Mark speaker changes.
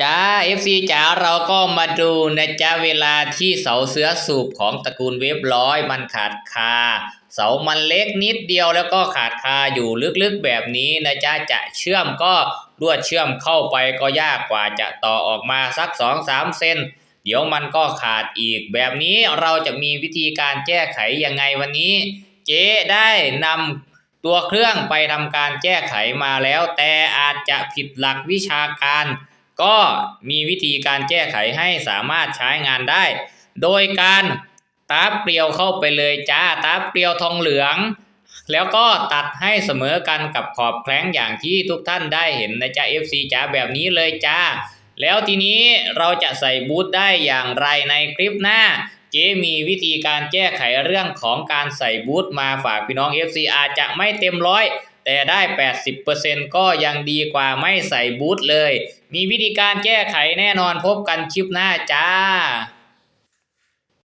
Speaker 1: จ้า FC จ๋าเราก็มาดูนะจ๊ะเวลาที่เสาเสือสูบของตระกูลเวฟร้อยมันขาดคา เสามันเล็กนิดเดียวแล้วก็ขาดคาอยู่ลึกๆแบบนี้นะจ๊ะจะเชื่อมก็ลวดเชื่อมเข้าไปก็ยากกว่าจะต่อออกมาสัก 2-3 เซนเดี๋ยวมันก็ขาดอีกแบบนี้เราจะมีวิธีการแก้ไขยังไงวันนี้ เจ๊ได้นำตัวเครื่องไปทำการแก้ไขมาแล้ว แต่อาจจะผิดหลักวิชาการ ก็มีวิธีการแก้ไขให้สามารถใช้งานได้ โดยการตาเปลี่ยวเข้าไปเลยจ้าตาเปลี่ยวทองเหลือง แล้วก็ตัดให้เสมอกันกับขอบแคล้งอย่างที่ทุกท่านได้เห็นนะจ๊ะ FC จ้าแบบนี้เลยจ้า แล้วทีนี้เราจะใส่บูทได้อย่างไรในคลิปหน้า เจ๊มีวิธีการแก้ไขเรื่องของการใส่บูทมาฝากพี่น้อง FC อาจจะไม่เต็มร้อย แต่ได้ 80%ก็ยังดีกว่าไม่ใส่บูทเลย มีวิธีการแก้ไขแน่นอนพบกันคลิปหน้าจ้า